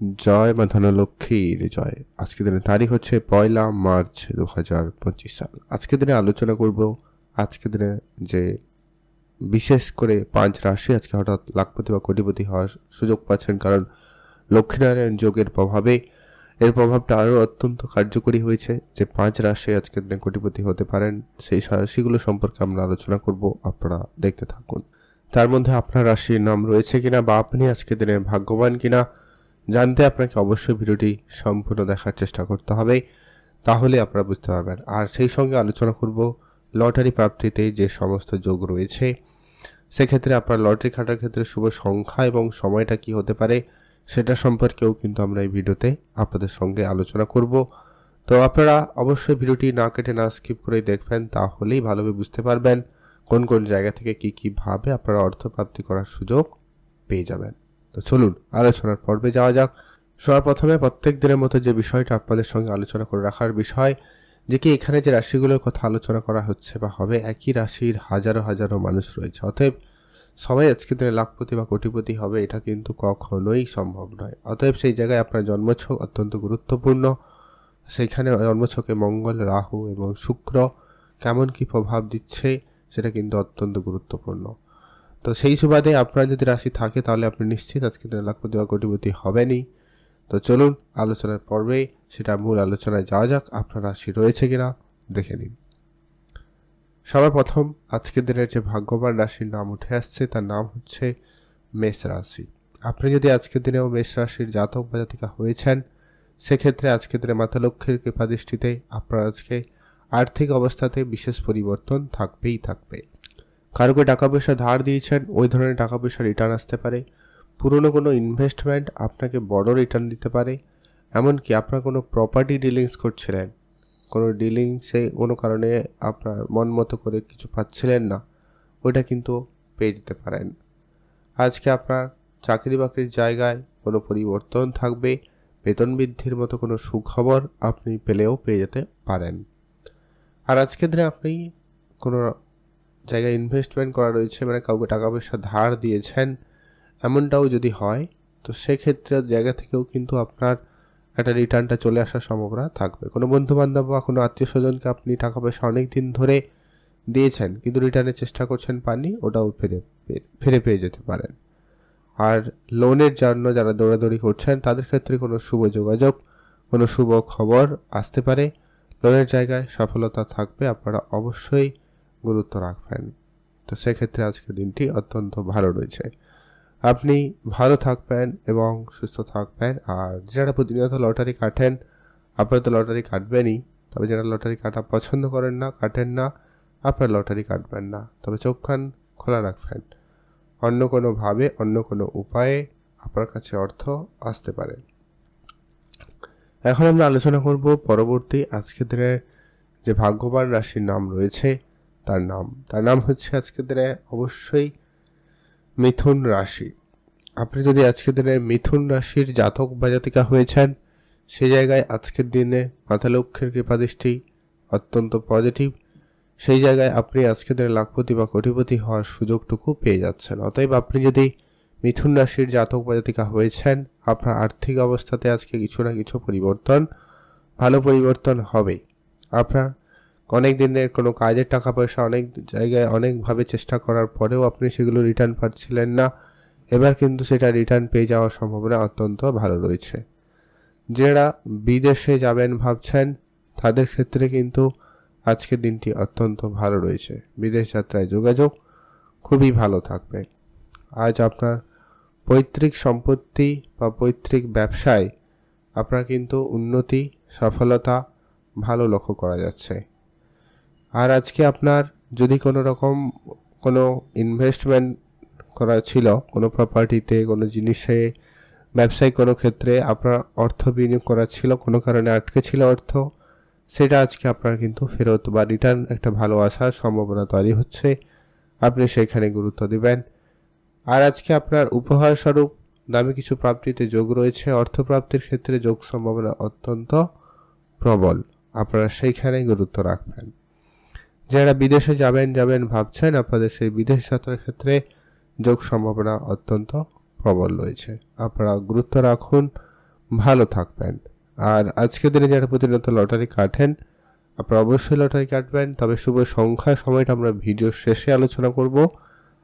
জয় মা ধনলক্ষ্মীর জয়। আজকের দিনের তারিখ হচ্ছে পয়লা মার্চ দু হাজার পঁচিশ সাল। আজকের দিনে আলোচনা করব আজকের দিনে যে বিশেষ করে পাঁচ রাশি আজকে হঠাৎ লাখপতি বা কোটিপতি হওয়ার সুযোগ পাচ্ছেন, কারণ লক্ষ্মীনারায়ণ যোগের প্রভাবে এর প্রভাবটা আরও অত্যন্ত কার্যকরী হয়েছে। যে পাঁচ রাশি আজকের দিনে কোটিপতি হতে পারেন, সেই রাশিগুলো সম্পর্কে আমরা আলোচনা করব, আপনারা দেখতে থাকুন। তার মধ্যে আপনার রাশির নাম রয়েছে কিনা বা আপনি আজকের দিনে ভাগ্যবান কিনা জানতে আপনাকে অবশ্যই ভিডিওটি সম্পূর্ণ দেখার চেষ্টা করতে হবে, তাহলে আপনারা বুঝতে পারবেন। আর সেই সঙ্গে আলোচনা করব লটারি প্রাপ্তিতে যে সমস্ত যোগ রয়েছে, সেক্ষেত্রে আপনার লটারি কাটার ক্ষেত্রে শুভ সংখ্যা এবং সময়টা কি হতে পারে সেটা সম্পর্কেও কিন্তু আমরা এই ভিডিওতে আপনাদের সঙ্গে আলোচনা করব। তো আপনারা অবশ্যই ভিডিওটি না কেটে না স্কিপ করে দেখবেন, তাহলেই ভালোভাবে বুঝতে পারবেন কোন কোন জায়গা থেকে কি কি ভাবে আপনারা অর্থ প্রাপ্তি করার সুযোগ পেয়ে যাবেন। তো চলুন, আলোচনার পর্বে যাওয়া যাক। সবার প্রথমে প্রত্যেক দিনের মতো যে বিষয়টা আপনাদের সঙ্গে আলোচনা করে রাখার বিষয়, যে কি এখানে যে রাশিগুলোর কথা আলোচনা করা হচ্ছে বা হবে, একই রাশির হাজারো হাজারো মানুষ রয়েছে। অতএব সবাই আজকে দিনে লাখপতি বা কোটিপতি হবে, এটা কিন্তু কখনোই সম্ভব নয়। অতএব সেই জায়গায় আপনার জন্মছক অত্যন্ত গুরুত্বপূর্ণ। সেইখানে জন্মছকে মঙ্গল, রাহু এবং শুক্র কেমন কি প্রভাব দিচ্ছে, সেটা কিন্তু অত্যন্ত গুরুত্বপূর্ণ। তো সেই সুবাদে আপনার যদি রাশি থাকে, তাহলে আপনি নিশ্চিত আজকে দিনে লাখপতি বা কোটিপতি হবেনই। তো চলুন, আলোচনার পর্বে সেটা মূল আলোচনায় যাওয়া যাক, আপনার রাশি রয়েছে কিনা, দেখে নিন। সবার প্রথম আজকের দিনের যে ভাগ্যবান রাশির নাম উঠে আসছে, তার নাম হচ্ছে মেষ রাশি। আপনি যদি আজকের দিনেও মেষ রাশির জাতক বা জাতিকা হয়েছেন, সেক্ষেত্রে আজকের দিনে মাথা লক্ষ্যের কৃপা দৃষ্টিতে আপনার আজকে আর্থিক অবস্থাতে বিশেষ পরিবর্তন থাকবেই থাকবে। কারোকে টাকা পয়সা ধার দিয়েছেন, ওই ধরনের টাকা পয়সা রিটার্ন আসতে পারে। পুরনো কোনো ইনভেস্টমেন্ট আপনাকে বড় রিটার্ন দিতে পারে, এমনকি আপনার কোনো প্রপার্টি ডিলিংস করছিলেন। কোনো ডিলিংসে কোনো কারণে আপনার মন মতো করে কিছু পাচ্ছিলেন না, ওইটা কিন্তু পেয়ে যেতে পারেন। আজকে আপনার চাকরি বাকরির জায়গায় কোনো পরিবর্তন থাকবে, বেতন বৃদ্ধির মতো কোনো সুখবর আপনি পেলেও পেয়ে যেতে পারেন। আর আজকের দিনে আপনি কোনো জায়গায় ইনভেস্টমেন্ট করা রয়েছে মানে কাউকে টাকা পয়সা ধার দিয়েছেন, এমনটাও যদি হয়, তো সেক্ষেত্রে জায়গা থেকেও কিন্তু আপনার একটা রিটার্নটা চলে আসার সম্ভাবনা থাকবে। কোনো বন্ধু বান্ধব বা কোনো আত্মীয় স্বজনকে আপনি টাকা পয়সা অনেক দিন ধরে দিয়েছেন, কিন্তু রিটার্নের চেষ্টা করছেন পাননি, ওটাও ফিরে ফিরে পেয়ে যেতে পারেন। আর লোনের জন্য যারা দৌড়াদৌড়ি করছেন, তাদের ক্ষেত্রে কোনো শুভ যোগাযোগ, কোনো শুভ খবর আসতে পারে। লোনের জায়গায় সফলতা থাকবে, আপনারা অবশ্যই গুরুত্ব রাখবেন। তো সেক্ষেত্রে আজকের দিনটি অত্যন্ত ভালো রয়েছে। আপনি ভালো থাকবেন এবং সুস্থ থাকবেন। আর যারা প্রতিনিয়ত লটারি কাটেন, আপনারা তো লটারি কাটবেনই। তবে যারা লটারি কাটা পছন্দ করেন না, কাটেন না, আপনারা লটারি কাটবেন না। তবে চোখ কান খোলা রাখবেন। অন্য কোনোভাবে অন্য কোনো উপায়ে আপনার কাছে অর্থ আসতে পারে। এখন আমরা আলোচনা করব পরবর্তী আজকের দিনের যে ভাগ্যবান রাশির নাম রয়েছে তার নাম। তার নাম হচ্ছে আজকের দিনে অবশ্যই মিথুন রাশি। আপনি যদি আজকের দিনে মিথুন রাশির জাতক বা জাতিকা হয়েছেন, সে জায়গায় আজকের দিনে মাথা লক্ষ্যের কৃপাদৃষ্টি অত্যন্ত পজিটিভ সেই জায়গায় আপনি আজকের দিনে লাখপতি বা কোটিপতি হওয়ার সুযোগটুকু পেয়ে যাচ্ছেন। অতএব আপনি যদি মিথুন রাশির জাতক বা জাতিকা হয়েছেন, আপনার আর্থিক অবস্থাতে আজকে কিছু না কিছু পরিবর্তন, ভালো পরিবর্তন হবে। আপনার অনেক দিনের কোনো কাজের টাকা পয়সা অনেক জায়গায় অনেকভাবে চেষ্টা করার পরেও আপনি সেগুলো রিটার্ন পাচ্ছিলেন না। এবার কিন্তু সেটা রিটার্ন পেয়ে যাওয়ার সম্ভাবনা অত্যন্ত ভালো রয়েছে। যারা বিদেশে যাবেন ভাবছেন, তাদের ক্ষেত্রে কিন্তু আজকের দিনটি অত্যন্ত ভালো রয়েছে। বিদেশ যাত্রায় যোগাযোগ খুবই ভালো থাকবে। আজ আপনার পৈতৃক সম্পত্তি বা পৈতৃক ব্যবসায় আপনার কিন্তু উন্নতি, সফলতা ভালো লক্ষ্য করা যাচ্ছে। আর আজকে আপনার যদি কোনো রকম কোনো ইনভেস্টমেন্ট করা ছিল, কোনো প্রপার্টিতে কোনো জিনিসে, ব্যবসায়িক কোনো ক্ষেত্রে আপনার অর্থ বিনিয়োগ করা ছিল, কোনো কারণে আটকে ছিল অর্থ, সেটা আজকে আপনার কিন্তু ফেরত বা রিটার্ন একটা ভালো আসার সম্ভাবনা তৈরি হচ্ছে। আপনি সেখানে গুরুত্ব দিবেন। আর আজকে আপনার উপহার স্বরূপ দামি কিছু প্রাপ্তিতে যোগ রয়েছে। অর্থপ্রাপ্তির ক্ষেত্রে যোগ সম্ভাবনা অত্যন্ত প্রবল। আপনারা সেইখানে গুরুত্ব রাখবেন। যারা বিদেশে যাবেন যাবেন ভাবছেন, আপনাদের সেই বিদেশ যাত্রার ক্ষেত্রে যোগ সম্ভাবনা অত্যন্ত প্রবল রয়েছে। আপনারা গুরুত্ব রাখুন, ভালো থাকবেন। আর আজকের দিনে যারা প্রতিনিয়ত লটারি কাটেন, আপনারা অবশ্যই লটারি কাটবেন, তবে শুভ সংখ্যা সময়টা আমরা ভিডিও শেষে আলোচনা করব,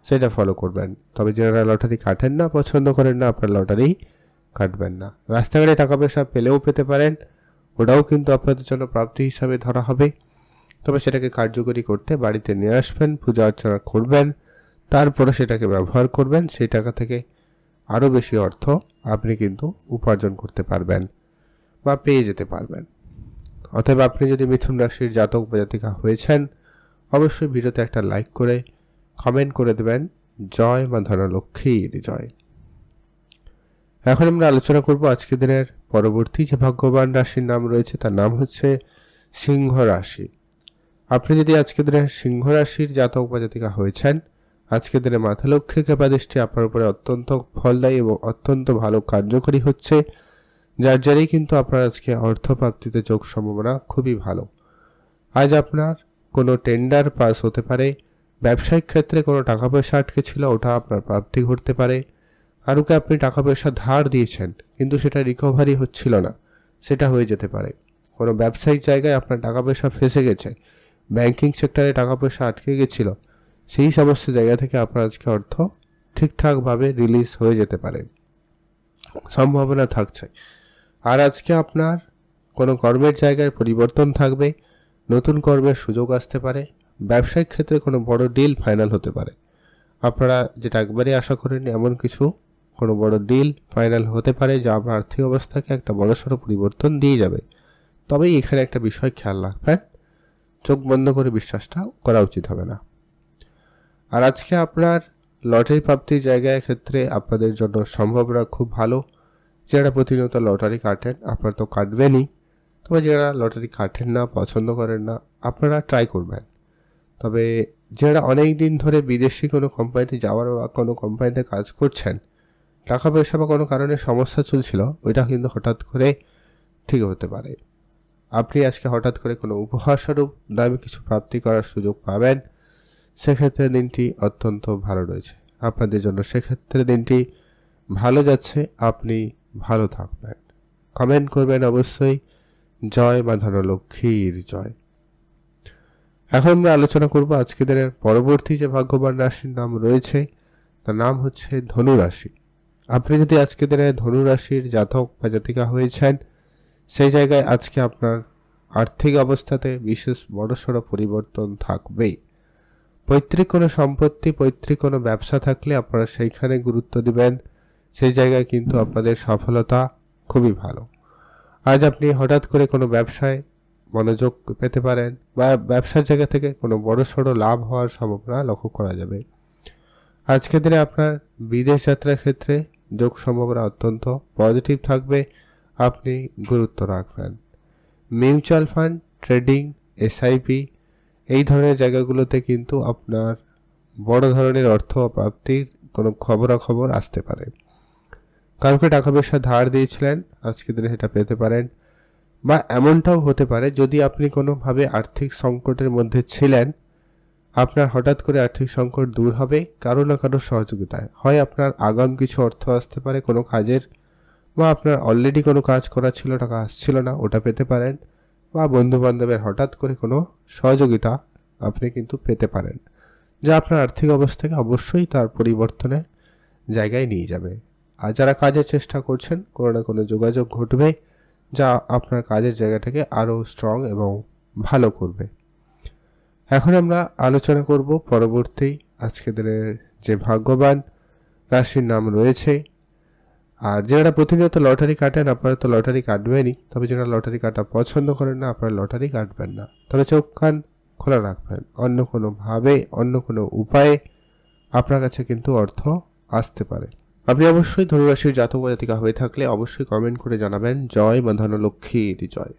সেটা ফলো করবেন। তবে যারা লটারি কাটেন না, পছন্দ করেন না, আপনারা লটারি কাটবেন না। রাস্তাঘাটে টাকা পয়সা পেলেও পেতে পারেন, ওটাও কিন্তু আপনাদের জন্য প্রাপ্তি হিসাবে ধরা হবে। তবে সেটাকে কার্যকরী করতে বাড়িতে নিয়ে আসবেন, পূজা অর্চনা করবেন, তারপরে সেটাকে ব্যবহার করবেন, সেই টাকা থেকে আরও বেশি অর্থ আপনি কিন্তু উপার্জন করতে পারবেন বা পেয়ে যেতে পারবেন। অতএব আপনি যদি মিথুন রাশির জাতক বা জাতিকা হয়েছেন, অবশ্যই ভিডিওতে একটা লাইক করে কমেন্ট করে দেবেন, জয় মা ধনলক্ষ্মীর জয়। এখন আমরা আলোচনা করব আজকের দিনের পরবর্তী যে ভাগ্যবান রাশির নাম রয়েছে, তার নাম হচ্ছে সিংহ রাশি। আপনি যদি আজকের দিনে সিংহ রাশির জাতক বা জাতিকা হয়েছেন, আজকের দিনে মাথা লক্ষ্মীর কৃপা দৃষ্টি আপনার উপরে অত্যন্ত ফলদায়ী এবং অত্যন্ত ভালো কার্যকরী হচ্ছে, যার জেরেই কিন্তু আপনার আজকে অর্থ প্রাপ্তিতে যোগ সম্ভাবনা খুবই ভালো। আজ আপনার কোনো টেন্ডার পাস হতে পারে, ব্যবসায়িক ক্ষেত্রে কোনো টাকা পয়সা আটকে ছিল, ওটা আপনার প্রাপ্তি ঘটতে পারে। কারুকে আপনি টাকা পয়সা ধার দিয়েছেন, কিন্তু সেটা রিকভারি হচ্ছিল না, সেটা হয়ে যেতে পারে। কোনো ব্যবসায়িক জায়গায় আপনার টাকা পয়সা ফেসে গেছে ব্যাংকিং সেক্টরে টাকা পয়সা আটকে গেছিল, সেই সমস্ত জায়গা থেকে আপনার আজকে অর্থ ঠিকঠাকভাবে রিলিজ হয়ে যেতে পারে। সম্ভাবনা থাকছে। আর আজকে আপনার কোনো কর্মের জায়গায় পরিবর্তন থাকবে, নতুন কর্মের সুযোগ আসতে পারে, ব্যবসায়িক ক্ষেত্রে কোনো বড় ডিল ফাইনাল হতে পারে। আপনারা যেটা একবারই আশা করেন, এমন কিছু কোনো বড় ডিল ফাইনাল হতে পারে, যা আপনার আর্থিক অবস্থাকে একটা বড়সড় পরিবর্তন দিয়ে যাবে। তবেই এখানে একটা বিষয় খেয়াল রাখবেন। চোখ বন্ধ করে বিশ্বাসটা করা উচিত হবে না। আর আজকে আপনার লটারি প্রাপ্তির জায়গায় ক্ষেত্রে আপনাদের জন্য সম্ভাবনা খুব ভালো। যারা প্রতিনিয়ত লটারি কাটেন, আপনারা তো কাটবেনই। তবে যারা লটারি কাটেন না, পছন্দ করেন না, আপনারা ট্রাই করবেন। তবে যারা অনেক দিন ধরে বিদেশি কোনো কোম্পানিতে যাওয়ার বা কোনো কোম্পানিতে কাজ করছেন, টাকা পয়সা বা কোনো কারণে সমস্যা চলছিল, ওইটা কিন্তু হঠাৎ করে ঠিক হতে পারে। আপনি আজকে হঠাৎ করে কোনো উপহারস্বরূপ দামি কিছু প্রাপ্তি করার সুযোগ পাবেন, সেক্ষেত্রে দিনটি অত্যন্ত ভালো রয়েছে। আপনাদের জন্য সেক্ষেত্রে দিনটি ভালো যাচ্ছে, আপনি ভালো থাকবেন। কমেন্ট করবেন অবশ্যই, জয় মা ধনলক্ষ্মীর জয়। এখন আমরা আলোচনা করব আজকে দিনের পরবর্তী যে ভাগ্যবান রাশির নাম রয়েছে, তার নাম হচ্ছে ধনু রাশি আপনি যদি আজকে দিনে ধনু রাশির জাতক বা জাতিকা হয়েছেন সেই জায়গায় আজকে আপনার আর্থিক অবস্থাতে বিশেষ বড়সড় পরিবর্তন থাকবেই। পৈতৃক কোনো সম্পত্তি, পৈতৃক কোনো ব্যবসা থাকলে আপনারা সেইখানে গুরুত্ব দিবেন। সেই জায়গায় কিন্তু আপনাদের সফলতা খুবই ভালো। আজ আপনি হঠাৎ করে কোনো ব্যবসায় মনোযোগ পেতে পারেন বা ব্যবসার জায়গা থেকে কোনো বড় সড়ো লাভ হওয়ার সম্ভাবনা লক্ষ্য করা যাবে। আজকের দিনে আপনার বিদেশ যাত্রার ক্ষেত্রে যোগ সম্ভাবনা অত্যন্ত পজিটিভ থাকবে। আপনি গুরুত্ব রাখবেন। মিউচুয়াল ফান্ড, ট্রেডিং, এসআইপি এই ধরনের জায়গাগুলোতে কিন্তু আপনার বড় ধরনের অর্থ প্রাপ্তির কোনো খবরাখবর আসতে পারে। কাউকে টাকা পয়সা ধার দিয়েছিলেন, আজকের দিনে সেটা পেতে পারেন বা এমনটাও হতে পারে যদি আপনি কোনোভাবে আর্থিক সংকটের মধ্যে ছিলেন, আপনার হঠাৎ করে আর্থিক সংকট দূর হবে, কারও না কারও সহযোগিতায়। হয় আপনার আগাম কিছু অর্থ আসতে পারে কোনো কাজের বা আপনার অলরেডি কোনো কাজ করা ছিল টাকা আসছিল না, ওটা পেতে পারেন বা বন্ধু বান্ধবের হঠাৎ করে কোনো সহযোগিতা আপনি কিন্তু পেতে পারেন, যা আপনার আর্থিক অবস্থাকে অবশ্যই তার পরিবর্তনের জায়গায় নিয়ে যাবে। আর যারা কাজের চেষ্টা করছেন, কোনো না কোনো যোগাযোগ ঘটবে, যা আপনার কাজের জায়গাটাকে আরও স্ট্রং এবং ভালো করবে। এখন আমরা আলোচনা করব পরবর্তী আজকে দিনের যে ভাগ্যবান রাশির নাম রয়েছে আর যারা প্রতিনিয়ত লটারি কাটেন আপনারা তো লটারি কাটবেনই। তবে যারা লটারি কাটা পছন্দ করেন না, আপনারা লটারি কাটবেন না। তবে চোখ কান খোলা রাখবেন। অন্য কোনোভাবে অন্য কোনো উপায়ে আপনার কাছে কিন্তু অর্থ আসতে পারে। আপনি অবশ্যই ধনুরাশির জাতক জাতিকা হয়ে থাকলে অবশ্যই কমেন্ট করে জানাবেন, জয় বা ধনলক্ষ্মীর জয়।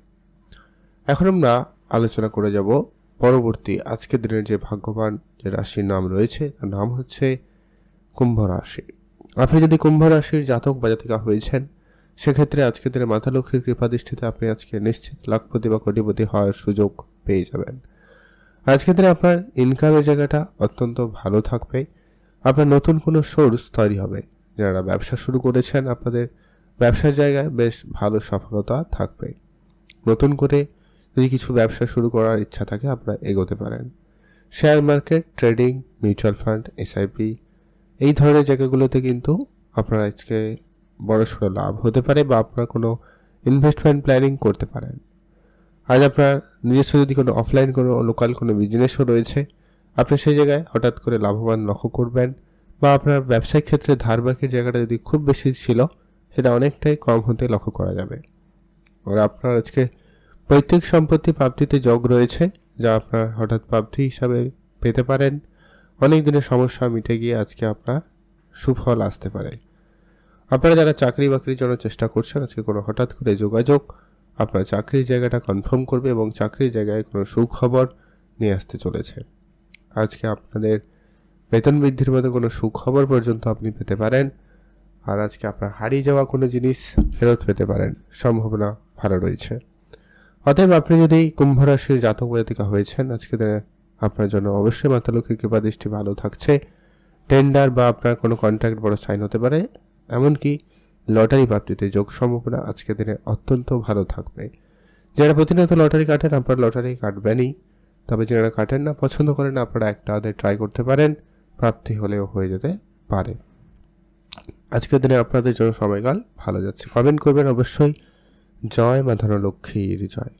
এখন আমরা আলোচনা করে যাব পরবর্তী আজকের দিনের যে ভাগ্যবান যে রাশির নাম রয়েছে, তার নাম হচ্ছে কুম্ভ রাশি। আপনি যদি কুম্ভ রাশির জাতক বা জাতিকা হয়েছেন, সেক্ষেত্রে আজকের দিনে মাথা লক্ষ্মীর কৃপা দৃষ্টিতে আপনি আজকে নিশ্চিত লাখপতি বা কোটিপতি হওয়ার সুযোগ পেয়ে যাবেন। আজকের দিনে আপনার ইনকামের জায়গাটা অত্যন্ত ভালো থাকবে। আপনার নতুন কোনো সোর্স তৈরি হবে। যারা ব্যবসা শুরু করেছেন, আপনাদের ব্যবসার জায়গায় বেশ ভালো সফলতা থাকবে। নতুন করে যদি কিছু ব্যবসা শুরু করার ইচ্ছা থাকে, আপনারা এগোতে পারেন। Share market, trading, mutual fund SIP এই ধরনের জায়গাগুলোতে কিন্তু আপনার আজকে বড়সড় লাভ হতে পারে বা আপনার কোনো ইনভেস্টমেন্ট প্ল্যানিং করতে পারেন। আজ আপনার নিজস্ব যদি কোনো অফলাইন কোনো লোকাল কোনো বিজনেসও রয়েছে, আপনি সেই জায়গায় হঠাৎ করে লাভবান লক্ষ্য করবেন বা আপনার ব্যবসায়িক ক্ষেত্রে ধার বাকির জায়গাটা যদি খুব বেশি ছিল, সেটা অনেকটাই কম হতে লক্ষ্য করা যাবে। আর আপনার আজকে পৈতৃক সম্পত্তি প্রাপ্তিতে যোগ রয়েছে, যা আপনার হঠাৎ প্রাপ্তি হিসাবে পেতে পারেন। অনেক দিনের সমস্যা মিটে গিয়ে আজকে আপনার সুফল আসতে পারে। আপনারা যারা চাকরি বাকরির জন্য চেষ্টা করছেন, আজকে কোনো হঠাৎ করে যোগাযোগ, আপনার চাকরির জায়গাটা কনফার্ম করবে এবং চাকরির জায়গায় কোনো সুখবর নিয়ে আসতে চলেছে। আজকে আপনাদের বেতন বৃদ্ধির মতো কোনো সুখবর পর্যন্ত আপনি পেতে পারেন আর আজকে আপনার হারিয়ে যাওয়া কোনো জিনিস ফেরত পেতে পারেন, সম্ভাবনা ভালো রয়েছে। অতএব আপনি যদি কুম্ভ রাশির জাতক জাতিকা হয়েছেন, আজকে আপনার জন্য অবশ্যই মাতা লক্ষ্মীর কৃপা, দৃষ্টি ভালো থাকছে। টেন্ডার বা আপনার কোনো কন্ট্রাক্ট বড় সাইন হতে পারে। এমনকি লটারি প্রাপ্তিতে যোগ সম্ভাবনা আজকের দিনে অত্যন্ত ভালো থাকবে। যারা প্রতিনিয়ত লটারি কাটেন, আপনারা লটারি কাটবেনই। তবে যারা কাটেন না, পছন্দ করেন আপনারা একটা আধে ট্রাই করতে পারেন। প্রাপ্তি হলেও হয়ে যেতে পারে। আজকের দিনে আপনাদের জন্য সময়কাল ভালো যাচ্ছে। কমেন্ট করবেন অবশ্যই। জয় মা লক্ষ্মীর জয়।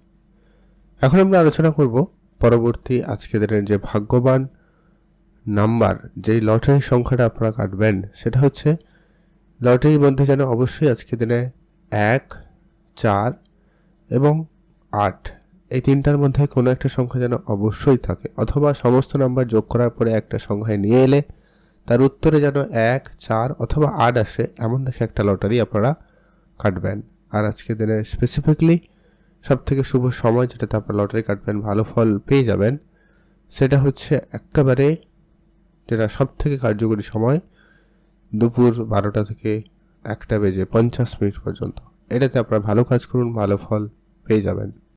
এখন আমরা আলোচনা করব পরবর্তী আজকের দিনের যে ভাগ্যবান নাম্বার, যেই লটারির সংখ্যাটা আপনারা কাটবেন, সেটা হচ্ছে লটারির মধ্যে যেন অবশ্যই আজকে দিনে এক, চার এবং আট, এই তিনটার মধ্যে কোনো একটা সংখ্যা যেন অবশ্যই থাকে। অথবা সমস্ত নাম্বার যোগ করার পরে একটা সংখ্যায় নিয়ে এলে তার উত্তরে যেন এক, চার অথবা আট আসে, এমন দেখে একটা লটারি আপনারা কাটবেন। আর আজকে দিনে স্পেসিফিকলি সব থেকে শুভ সময় যেটাতে আপনারা লটারি কাটবেন, ভালো ফল পেয়ে যাবেন, সেটা হচ্ছে একেবারে যেটা সব থেকে কার্যকরী সময় দুপুর বারোটা থেকে একটা বেজে পঞ্চাশ মিনিট পর্যন্ত। এটাতে আপনারা ভালো কাজ করুন, ভালো ফল পেয়ে যাবেন।